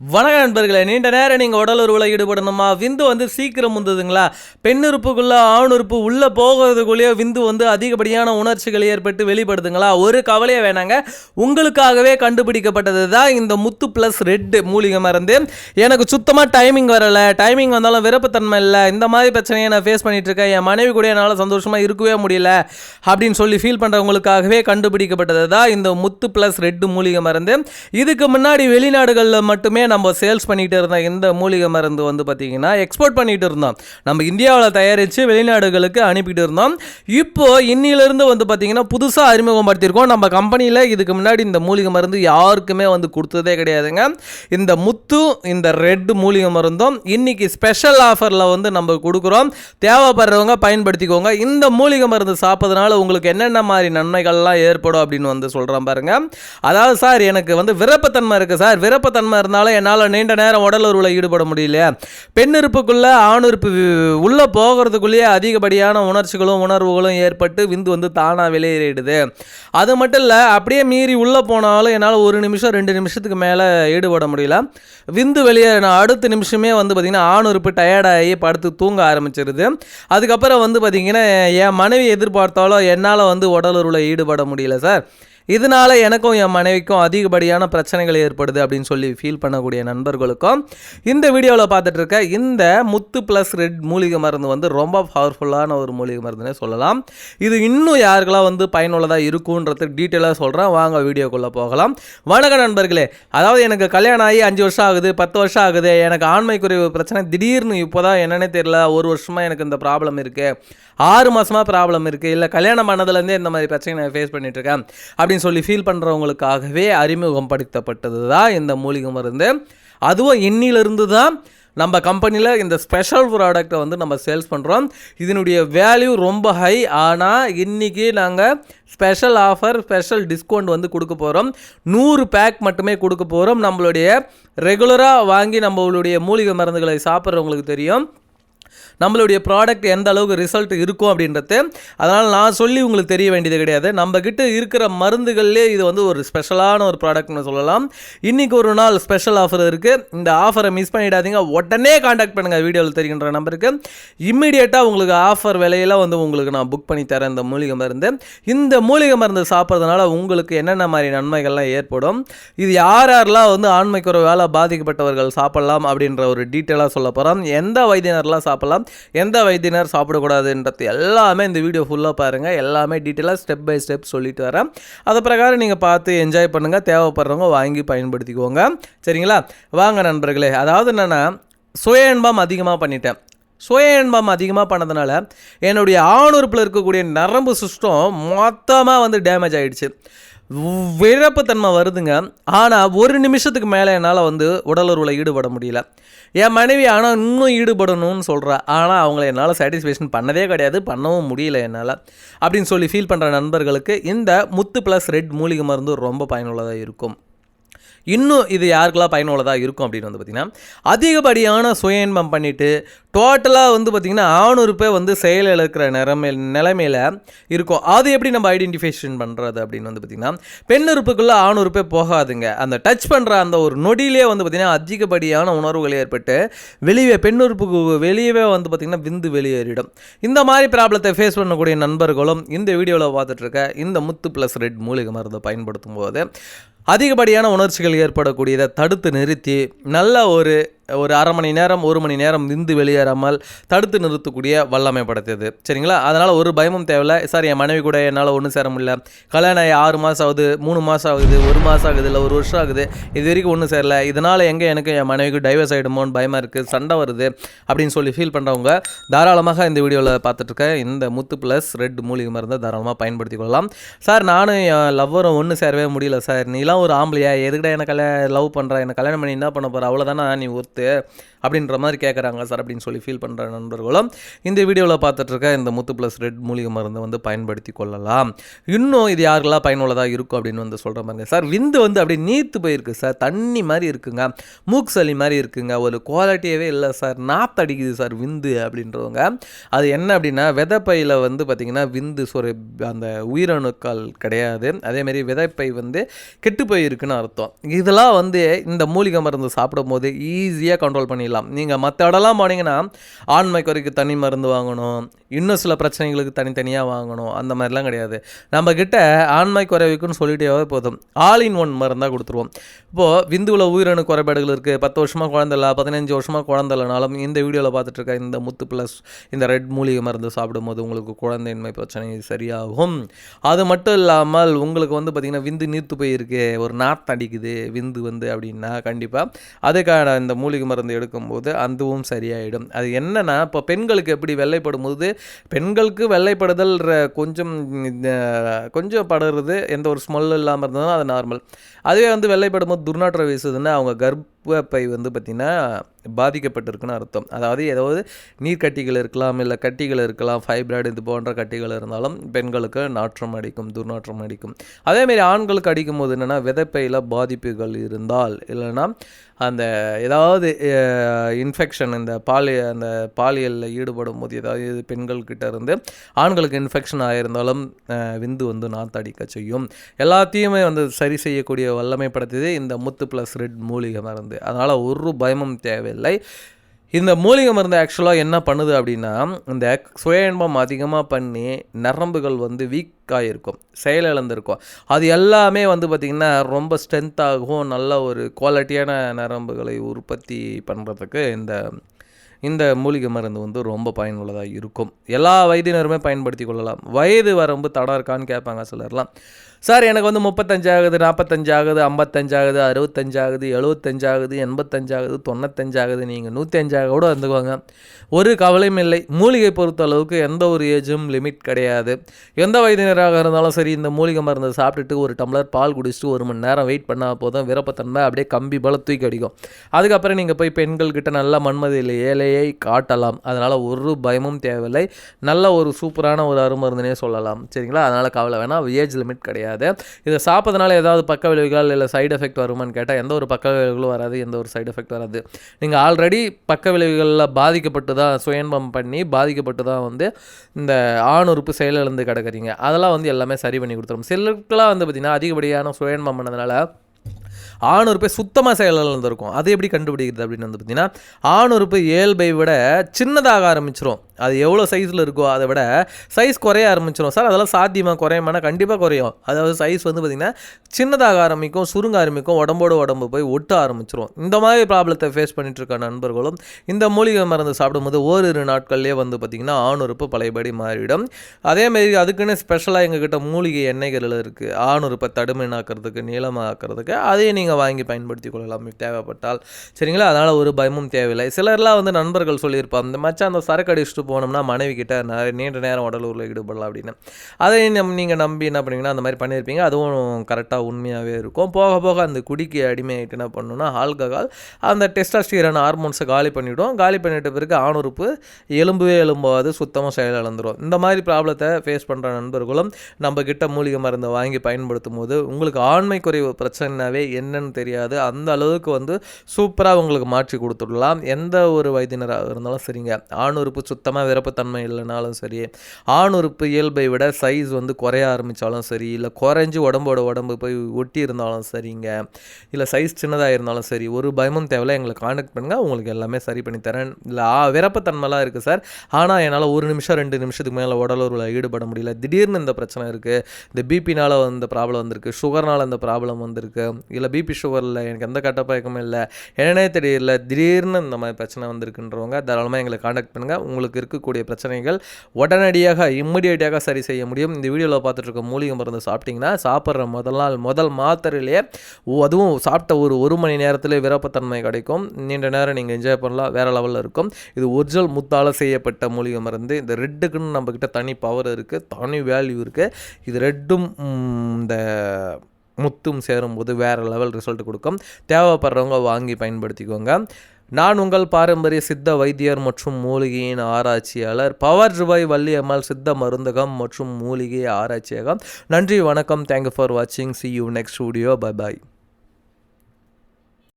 வணக்க நண்பர்களே நீண்ட நேரம் நீங்கள் உடல் உருவில் ஈடுபடணுமா? விந்து வந்து சீக்கிரம் முந்துதுங்களா? பெண்ணுறுப்புக்குள்ளே ஆணுறுப்பு உள்ளே போகிறதுக்குள்ளேயே விந்து வந்து அதிகப்படியான உணர்ச்சிகள் ஏற்பட்டு வெளிப்படுதுங்களா? ஒரு கவலையே வேணாங்க. உங்களுக்காகவே கண்டுபிடிக்கப்பட்டது தான் இந்த முத்து ப்ளஸ் ரெட்டு மூலிகை மருந்து. எனக்கு சுத்தமாக டைமிங் வரலை. டைமிங் வந்தாலும் விருப்பத்தன்மை இல்லை. இந்த மாதிரி பிரச்சனையை நான் ஃபேஸ் பண்ணிகிட்ருக்கேன் இருக்கேன். என் மனைவி கூட என்னால் சந்தோஷமாக இருக்கவே முடியல அப்படின்னு சொல்லி ஃபீல் பண்ணுறவங்களுக்காகவே கண்டுபிடிக்கப்பட்டது தான் இந்த முத்து ப்ளஸ் ரெட்டு மூலிகை மருந்து. இதுக்கு முன்னாடி வெளிநாடுகளில் மட்டுமே நம்ம சேல்ஸ் பண்ணிகிட்டு இருந்த இந்த மூலிகை மருந்து வந்து பார்த்திங்கன்னா எக்ஸ்போர்ட் பண்ணிகிட்டு இருந்தோம். நம்ம இந்தியாவில் தயாரித்து வெளிநாடுகளுக்கு அனுப்பிட்டு இருந்தோம். இப்போது இன்னிலிருந்து வந்து பார்த்திங்கன்னா புதுசாக அறிமுகப்படுத்தியிருக்கோம். நம்ம கம்பெனியில் இதுக்கு முன்னாடி இந்த மூலிகை மருந்து யாருக்குமே வந்து கொடுத்ததே கிடையாதுங்க. இந்த முத்து இந்த ரெட் மூலிகை மருந்தும் இன்றைக்கி ஸ்பெஷல் ஆஃபரில் வந்து நம்ம கொடுக்குறோம். தேவைப்படுறவங்க பயன்படுத்திக்கோங்க. இந்த மூலிகை மருந்து சாப்பிட்றதுனால உங்களுக்கு என்னென்ன மாதிரி நன்மைகள்லாம் ஏற்படும் அப்படின்னு வந்து சொல்கிறேன் பாருங்கள் அதாவது சார் எனக்கு வந்து விருப்பத்தன்மை இருக்குது சார். விருப்பத்தன்மை இருந்தாலும் என்னால் நீண்ட நேரம் உடல் ஈடுபட முடியல பெண்ணிருப்புக்குள்ளே ஆணுறுப்பு உள்ளே போகிறதுக்குள்ளேயே அதிகப்படியான உணர்ச்சிகளும் உணர்வுகளும் ஏற்பட்டு விந்து வந்து தானாக வெளியேறிடுது. அது மட்டும் இல்லை அப்படியே மீறி உள்ளே போனாலும் என்னால் ஒரு நிமிஷம் ரெண்டு நிமிஷத்துக்கு மேலே ஈடுபட முடியல. விந்து வெளியேறின அடுத்த நிமிஷமே வந்து பார்த்திங்கன்னா ஆணுறுப்பு டயர்டாகி படுத்து தூங்க ஆரம்பிச்சிருது. அதுக்கப்புறம் வந்து பார்த்திங்கன்னா என் மனைவி எதிர்பார்த்தாலும் என்னால் வந்து உடல் ஈடுபட முடியல சார். இதனால எனக்கும் என் மனைவிக்கும் அதிகப்படியான பிரச்சனைகள் ஏற்படுது அப்படின்னு சொல்லி ஃபீல் பண்ணக்கூடிய நண்பர்களுக்கும் இந்த வீடியோவில் பார்த்துட்டு இருக்க இந்த முத்து ப்ளஸ் ரெட் மூலிகை மருந்து வந்து ரொம்ப பவர்ஃபுல்லான ஒரு மூலிகை மருந்துனே சொல்லலாம். இது இன்னும் யாருக்கெல்லாம் வந்து பயனுள்ளதாக இருக்குன்றது டீட்டெயிலாக சொல்கிறேன் வாங்க வீடியோக்குள்ளே போகலாம். வணக்கம் நண்பர்களே. அதாவது எனக்கு கல்யாணம் ஆகி அஞ்சு வருஷம் ஆகுது பத்து வருஷம் ஆகுது. எனக்கு ஆண்மை குறைவு பிரச்சனை திடீர்னு இப்போ தான் என்னன்னே தெரியல. ஒரு வருஷமாக எனக்கு இந்த ப்ராப்ளம் இருக்குது ஆறு மாதமாக ப்ராப்ளம் இருக்குது இல்லை கல்யாணம் பண்ணதுலேருந்தே இந்த மாதிரி பிரச்சனை நான் ஃபேஸ் பண்ணிகிட்ருக்கேன் இருக்கேன். அப்படின்னு சொல்லி ஃபீல் பண்ணுறவங்களுக்காகவே அறிமுகப்படுத்தப்பட்டது தான் இந்த மூலிகை மருந்து. அதுவும் இன்னிலிருந்து தான் நம்ம கம்பெனியில் இந்த ஸ்பெஷல் ப்ராடக்ட்டை வந்து நம்ம சேல்ஸ் பண்ணுறோம் இதனுடைய வேல்யூ ரொம்ப ஹை ஆனால் இன்றைக்கி நாங்கள் ஸ்பெஷல் ஆஃபர் ஸ்பெஷல் டிஸ்கவுண்ட் வந்து கொடுக்க போகிறோம் நூறு பேக் மட்டுமே கொடுக்க போகிறோம் நம்மளுடைய ரெகுலராக வாங்கி நம்மளுடைய மூலிகை மருந்துகளை சாப்பிட்றவங்களுக்கு தெரியும். நம்மளுடைய ப்ராடக்ட் எந்த அளவுக்கு ரிசல்ட் இருக்கும் அப்படின்றது அதனால் நான் சொல்லி உங்களுக்கு தெரிய வேண்டியது கிடையாது. நம்ம கிட்ட இருக்கிற மருந்துகள்லே இது வந்து ஒரு ஸ்பெஷலான ஒரு ப்ராடக்ட்னு சொல்லலாம். இன்றைக்கி ஒரு நாள் ஸ்பெஷல் ஆஃபர் இருக்குது இந்த ஆஃபரை மிஸ் பண்ணிடாதீங்க. உடனே காண்டாக்ட் பண்ணுங்கள் வீடியோவில் தெரிகின்ற நம்பருக்கு. இம்மிடியேட்டாக உங்களுக்கு ஆஃபர் விலையில வந்து உங்களுக்கு நான் புக் பண்ணி தரேன். இந்த மூலிகை மருந்து. இந்த மூலிகை மருந்து சாப்பிட்றதுனால உங்களுக்கு என்னென்ன மாதிரி நன்மைகள்லாம் ஏற்படும்? இது யார் யாரெல்லாம் வந்து ஆண்மை பாதிக்கப்பட்டவர்கள் சாப்பிடலாம் அப்படின்ற ஒரு டீட்டெயிலாக சொல்ல போகிறோம் எந்த வைத்தியனர்லாம் சாப்பிட்லாம் எந்த வைத்தியனர் சாப்பிடக்கூடாதுன்றது எல்லாமே இந்த வீடியோ ஃபுல்லாக பாருங்கள் எல்லாமே டீட்டெயிலாக ஸ்டெப் பை ஸ்டெப் சொல்லிட்டு வரேன். அதை பிரகாரம் நீங்கள் பார்த்து என்ஜாய் பண்ணுங்கள் தேவைப்படுறவங்க வாங்கி பயன்படுத்திக்கோங்க. சரிங்களா? வாங்க நண்பர்களே அதாவது என்னென்னா சுய இன்பம் அதிகமாக பண்ணிட்டேன். சுய இன்பம் அதிகமாக பண்ணதுனால என்னுடைய ஆணுறுப்பில் இருக்கக்கூடிய நரம்பு சிஸ்டம் மொத்தமாக வந்து டேமேஜ் ஆகிடுச்சு விழப்புத்தன்மை வருதுங்க. ஆனால் ஒரு நிமிஷத்துக்கு மேலே என்னால் வந்து உடலுறவில் ஈடுபட முடியல. என் மனைவி ஆனால் இன்னும் ஈடுபடணும்னு சொல்கிறா ஆனால் அவங்கள என்னால் சாட்டிஸ்ஃபேக்ஷன் பண்ணதே கிடையாது பண்ணவும் முடியல என்னால். அப்படின்னு சொல்லி ஃபீல் பண்ணுற நண்பர்களுக்கு இந்த முத்து ப்ளஸ் ரெட் மூலிகை மருந்து ரொம்ப பயனுள்ளதாக இருக்கும். இன்னும் இது யாருக்கெல்லாம் பயனுள்ளதாக இருக்கும் அப்படின்னு வந்து பார்த்திங்கன்னா அதிகப்படியான சுய இன்பம் பண்ணிவிட்டு டோட்டலாக வந்து பார்த்திங்கன்னா ஆணுறுப்பே வந்து செயல் இழக்கிற நிலைமை நிலைமையில் இருக்கும். அது எப்படி நம்ம ஐடென்டிஃபிகேஷன் பண்ணுறது அப்படின்னு வந்து பார்த்திங்கன்னா பெண்ணுறுப்புக்குள்ளே ஆணுறுப்பே போகாதுங்க. அந்த டச் பண்ணுற அந்த ஒரு நொடியிலே வந்து பார்த்திங்கன்னா அதிகப்படியான உணர்வுகள் ஏற்பட்டு வெளியே பெண்ணுறுப்புக்கு வெளியவே வந்து பார்த்திங்கன்னா விந்து வெளியேறிடும். இந்த மாதிரி ப்ராப்ளத்தை ஃபேஸ் பண்ணக்கூடிய நண்பர்களும் இந்த வீடியோவில் பார்த்துட்ருக்க இந்த முத்து ப்ளஸ் ரெட் மூலிகை மருந்தை பயன்படுத்தும் போது அதிகப்படியான உணர்ச்சிகள் ஏற்படக்கூடியதை தடுத்து நிறுத்தி நல்ல ஒரு ஒரு அரை மணி நேரம் ஒரு மணி நேரம் நின்று வெளியேறாமல் தடுத்து நிறுத்தக்கூடிய வல்லமை படைத்தது. சரிங்களா? அதனால் ஒரு பயமும் தேவையில்லை. சார் என் மனைவி கூட என்னால் ஒன்றும் சேர முடியல. கல்யாணம் ஆகி ஆறு மாதம் ஆகுது மூணு மாதம் ஆகுது ஒரு மாதம் ஆகுது இல்லை ஒரு வருஷம் ஆகுது. இது வரைக்கும் ஒன்றும் சேரல. இதனால் எங்கே எனக்கு என் மனைவிக்கு டைவர்ஸ் ஆகிடுமோன்னு பயமாக இருக்குது சண்டை வருது அப்படின்னு சொல்லி ஃபீல் பண்ணுறவங்க தாராளமாக இந்த வீடியோவில் பார்த்துட்ருக்கேன் இந்த முத்து ப்ளஸ் ரெட் மூலிகை மருந்தை தாராளமாக பயன்படுத்தி கொள்ளலாம். சார் நானும் என் லவ்வரும் ஒன்றும் சேரவே முடியல சார். நீலாம் ஒரு ஆம்பளையா எதுக்கிட்ட என்ன கல்யாணம் லவ் பண்ணுற என்ன கல்யாணம் பண்ணி என்ன பண்ண போகிற அவ்வளோதானே நீ ஒரு சத்து அப்படின்ற மாதிரி கேட்குறாங்க சார் அப்படின்னு சொல்லி ஃபீல் பண்ணுற நண்பர்களும். இந்த வீடியோவில் பார்த்துட்ருக்க இந்த முத்து ப்ளஸ் ரெட் மூலிகை மருந்தை வந்து பயன்படுத்தி கொள்ளலாம். இன்னும் இது யாருக்கெல்லாம் பயனுள்ளதாக இருக்கும் அப்படின்னு வந்து சொல்கிற மாதிரி சார் விந்து வந்து அப்படியே நீத்து போயிருக்கு சார். தண்ணி மாதிரி இருக்குங்க. மூக்கு சளி மாதிரி இருக்குங்க. ஒரு குவாலிட்டியவே இல்லை சார். நாத்தடிக்குது சார் விந்து அப்படின்றவங்க. அது என்ன அப்படின்னா விதைப்பையில் வந்து பார்த்திங்கன்னா விந்து சொரு அந்த உயிரணுக்கள் கிடையாது. அதேமாரி விதைப்பை வந்து கெட்டு போயிருக்குன்னு அர்த்தம். இதெல்லாம் வந்து இந்த மூலிகை மருந்து சாப்பிடும் போது ஈஸியாக கண்ட்ரோல் பண்ணிடலாம். நீங்கள் மற்ற இடம்லாம் போனீங்கன்னா ஆண்மை குறைக்கு தனி மருந்து வாங்கணும் இன்னும் சில பிரச்சனைகளுக்கு தனித்தனியாக வாங்கணும் அந்த மாதிரிலாம் கிடையாது. நம்ம கிட்ட ஆண்மை குறைவுக்குன்னு சொல்லிட்டே போதும். ஆல் இன் ஒன் மருந்தாக கொடுத்துருவோம். இப்போது விந்துவில் உயிரணு குறைபாடுகள் இருக்குது பத்து வருஷமாக குழந்தை இல்லை பதினஞ்சு வருஷமாக குழந்தை இல்லைனாலும் இந்த வீடியோவில் பார்த்துட்டு இருக்க இந்த முத்து ப்ளஸ் இந்த ரெட் மூலிகை மருந்து சாப்பிடும்போது உங்களுக்கு குழந்தையின்மை பிரச்சனை சரியாகும். அது மட்டும் இல்லாமல் உங்களுக்கு வந்து பார்த்திங்கன்னா விந்து நீர்த்து போயிருக்கு ஒரு நாத்தடிக்குது விந்து வந்து அப்படின்னா கண்டிப்பாக அதுக்கான இந்த மூலிகை மருந்து எடுக்கும்போது அதுவும் சரியாயிடும். அது என்னன்னா இப்போ பெண்களுக்கு எப்படி வெள்ளைப்படும் போது பெண்களுக்கு வெள்ளைப்படுதல் கொஞ்சம் கொஞ்சம் படுறது எந்த ஒரு ஸ்மெல் இல்லாமல் இருந்தாலும் அது நார்மல் அதுவே வந்து வெள்ளைப்படும் போது துர்நாற்றம் வீசுதுன்னா அவங்க கர்ப்பப்பை வந்து பார்த்திங்கன்னா பாதிக்கப்பட்டிருக்குன்னு அர்த்தம். அதாவது ஏதாவது நீர்க்கட்டிகள் இருக்கலாம் இல்லை கட்டிகள் இருக்கலாம் ஃபைப்ராய்டு இது போன்ற கட்டிகள் இருந்தாலும் பெண்களுக்கு நாற்றம் அடிக்கும் துர்நாற்றம் அடிக்கும். அதேமாரி ஆண்களுக்கு அடிக்கும் போது என்னென்னா விதைப்பையில் பாதிப்புகள் இருந்தால் இல்லைன்னா அந்த ஏதாவது இன்ஃபெக்ஷன் இந்த பாலி அந்த பாலியலில் ஈடுபடும் போது ஏதாவது பெண்கள்கிட்ட இருந்து ஆண்களுக்கு இன்ஃபெக்ஷன் ஆகியிருந்தாலும் விந்து வந்து நாத்தடிக்க செய்யும். எல்லாத்தையுமே வந்து சரி செய்யக்கூடிய வல்லமை படுத்தது இந்த முத்து ப்ளஸ் ரெட் மூலிகை மருந்து. அதனால் ஒரு பயமும் தேவையில்லை. இந்த மூலிகை மருந்து ஆக்சுவலாக என்ன பண்ணுது அப்படின்னா இந்த சுய இன்பம் அதிகமாக பண்ணி நரம்புகள் வந்து வீக்காக இருக்கும் செயலிழந்திருக்கும் அது எல்லாமே வந்து பார்த்திங்கன்னா ரொம்ப ஸ்ட்ரென்த்தாகவும் நல்ல ஒரு குவாலிட்டியான நரம்புகளை உற்பத்தி பண்ணுறதுக்கு இந்த இந்த மூலிகை மருந்து வந்து ரொம்ப பயனுள்ளதாக இருக்கும். எல்லா வயதினருமே பயன்படுத்தி கொள்ளலாம். வயது வரம்பு தடம் இருக்கான்னு கேட்பாங்க சிலர்லாம். சார் எனக்கு வந்து முப்பத்தஞ்சாகுது நாற்பத்தஞ்சாகுது ஐம்பத்தஞ்சாகுது அறுபத்தஞ்சாகுது எழுபத்தஞ்சாகுது எண்பத்தஞ்சாகுது தொண்ணூத்தஞ்சாகுது நீங்கள் நூற்றி அஞ்சாக கூட வந்துக்குவாங்க ஒரு கவலையும் இல்லை. மூலிகை பொறுத்த அளவுக்கு எந்த ஒரு ஏஜும் லிமிட் கிடையாது. எந்த வயதினராக இருந்தாலும் சரி இந்த மூலிகை மருந்தை சாப்பிட்டுட்டு ஒரு டம்ளர் பால் குடிச்சிட்டு ஒரு மணி நேரம் வெயிட் பண்ணால் போதும். விருப்பத்தன்மை அப்படியே கம்பி போல தூக்கி அடிக்கும். அதுக்கப்புறம் நீங்கள் போய் பெண்கள்கிட்ட நல்லா மண்மதியில் ஏழை ஏழையை காட்டலாம். அதனால் ஒரு பயமும் தேவையில்லை. நல்ல ஒரு சூப்பரான ஒரு அருமருந்துனே சொல்லலாம். சரிங்களா? அதனால் கவலை வேணாம். ஏஜ் லிமிட் கிடையாது. இதை சாப்பிட்றதுனால ஏதாவது பக்க விளைவுகள் இல்லை சைடு எஃபெக்ட் வருமான்னு கேட்டால் எந்த ஒரு பக்க விளைவுகளும் வராது. எந்த ஒரு சைடு எஃபெக்ட் வராது. நீங்கள் ஆல்ரெடி பக்க விளைவுகளில் பாதிக்கப்பட்டு தான் சுயன்பம் பண்ணி பாதிக்கப்பட்டு தான் வந்து இந்த ஆண் உறுப்பு செயலிழந்து கிடக்குறீங்க. அதெல்லாம் வந்து எல்லாமே சரி பண்ணி கொடுத்துரும். சிலருக்குலாம் வந்து பார்த்திங்கன்னா அதிகப்படியான சுயன்பம் பண்ணதுனால ஆணுறுப்பை சுத்தமாக செயலிழந்திருக்கும் அது எப்படி கண்டுபிடிக்கிறது அப்படின்னு வந்து பார்த்தீங்கன்னா ஆணுறுப்பு இயல்பை விட சின்னதாக ஆரம்பிச்சிரும். அது எவ்வளோ சைஸில் இருக்கோ அதை விட சைஸ் குறைய ஆரம்பிச்சிடும் சார் அதெல்லாம் சாத்தியமாக குறையுமானா? கண்டிப்பாக குறையும். அதாவது சைஸ் வந்து பார்த்திங்கன்னா சின்னதாக ஆரம்பிக்கும் சுருங்க ஆரம்பிக்கும் உடம்போட உடம்பு போய் ஒட்ட ஆரம்பிச்சிரும். இந்த மாதிரி ப்ராப்ளத்தை ஃபேஸ் பண்ணிகிட்ருக்க இருக்க நண்பர்களும் இந்த மூலிகை மருந்து சாப்பிடும்போது ஓரிரு நாட்கள்லேயே வந்து பார்த்திங்கன்னா ஆணுறுப்பு பழையபடி மாறிவிடும் அதேமாரி அதுக்குன்னு ஸ்பெஷலாக எங்ககிட்ட மூலிகை எண்ணெய்கள் இருக்குது ஆணுறுப்பை தடுமைனாக்கிறதுக்கு நீளமாக்கிறதுக்கு அதையும் நீங்கள் வாங்கி பயன்படுத்தி கொள்ளலாம் தேவைப்பட்டால். சரிங்களா? அதனால் ஒரு பயமும் தேவையில்லை. சிலர்லாம் வந்து நண்பர்கள் சொல்லியிருப்பாங்க இந்த மச்சான் அந்த சரக்கு அடிச்சுட்டு போனோம்னா மனைவி கிட்ட நிறைய நீண்ட நேரம் உடலூரில் ஈடுபடலாம் அப்படின்னு. அதை நம் நீங்கள் நம்பி என்ன பண்ணுவீங்கன்னா அந்த மாதிரி பண்ணியிருப்பீங்க. அதுவும் கரெக்டாக உண்மையாகவே இருக்கும். போக போக அந்த குடிக்கு அடிமையாயிட்டு என்ன பண்ணணும்னா ஆல்கஹால் அந்த டெஸ்டாஸ்டிரான ஹார்மோன்ஸை காலி பண்ணிவிடும் காலி பண்ணிட்ட பிறகு ஆணுறுப்பு எலும்புவே எலும்பாது சுத்தமாக செயலிழந்துடும் இந்த மாதிரி ப்ராப்ளத்தை ஃபேஸ் பண்ணுற நண்பர்களும் நம்ம கிட்ட மூலிகை மருந்தை வாங்கி பயன்படுத்தும் போது உங்களுக்கு ஆண்மை குறைவு பிரச்சனைனாவே என்னன்னு தெரியாது. அந்த அளவுக்கு வந்து சூப்பராக உங்களுக்கு மாற்றி கொடுத்துடலாம். எந்த ஒரு வயதினராக இருந்தாலும் சரிங்க. ஆண் உறுப்பு சுத்தமாக விருப்பத்தன்மை இல்லைனாலும் சரி ஆண் உறுப்பு இயல்பை விட சைஸ் வந்து குறைய ஆரம்பித்தாலும் சரி இல்லை குறைஞ்சி உடம்போட உடம்பு போய் ஒட்டி இருந்தாலும் சரிங்க இல்லை சைஸ் சின்னதாக இருந்தாலும் சரி ஒரு பயமும் தேவையில்ல. எங்களை காண்டாக்ட் பண்ணுங்கள் உங்களுக்கு எல்லாமே சரி பண்ணி தரேன். இல்லை ஆ விருப்பத்தன்மைலாம் இருக்குது சார் ஆனால் என்னால் ஒரு நிமிஷம் ரெண்டு நிமிஷத்துக்கு மேலே உடலூரில் ஈடுபட முடியல. திடீர்னு இந்த பிரச்சனை இருக்குது இந்த பிபினால் இந்த ப்ராப்ளம் வந்திருக்கு. சுகர்னால் இந்த ப்ராப்ளம் வந்திருக்கு. இல்லை பிபி ஷுவரில் எனக்கு எந்த கட்டப்பயக்கமும் இல்லை. என்னன்னே தெரியல. திடீர்னு இந்த மாதிரி பிரச்சனை வந்திருக்குன்றவங்க தாராளமாக எங்களை காண்டாக்ட் பண்ணுங்கள் உங்களுக்கு இருக்கக்கூடிய பிரச்சனைகள் உடனடியாக இம்மிடியேட்டாக சரி செய்ய முடியும். இந்த வீடியோவில் பார்த்துட்டு இருக்க மூலிகை மருந்து சாப்பிட்டிங்கன்னா சாப்பிட்ற முதல் நாள் முதல் மாத்திரையிலேயே அதுவும் சாப்பிட்ட ஒரு ஒரு மணி நேரத்தில் விருப்பத்தன்மை கிடைக்கும். நீண்ட நேரம் நீங்கள் என்ஜாய் பண்ணலாம். வேறு லெவலில் இருக்கும். இது ஒரிஜினல் முத்தால் செய்யப்பட்ட மூலிகை மருந்து. இந்த ரெட்டுக்குன்னு நம்மக்கிட்ட தனி பவர் இருக்குது தனி வேல்யூ இருக்குது இது ரெட்டும் இந்த முத்தும் சேரும்போது வேறு லெவல் ரிசல்ட் கொடுக்கும். தேவைப்படுறவங்க வாங்கி பயன்படுத்திக்கோங்க. நான் உங்கள் பாரம்பரிய சித்த வைத்தியர் மற்றும் மூலிகையின் ஆராய்ச்சியாளர் பவர் ரூபாய் வள்ளியம்மாள் சித்த மருந்தகம் மற்றும் மூலிகை ஆராய்ச்சியகம். நன்றி வணக்கம். தேங்க்யூ ஃபார் வாட்சிங் see you next studio bye bye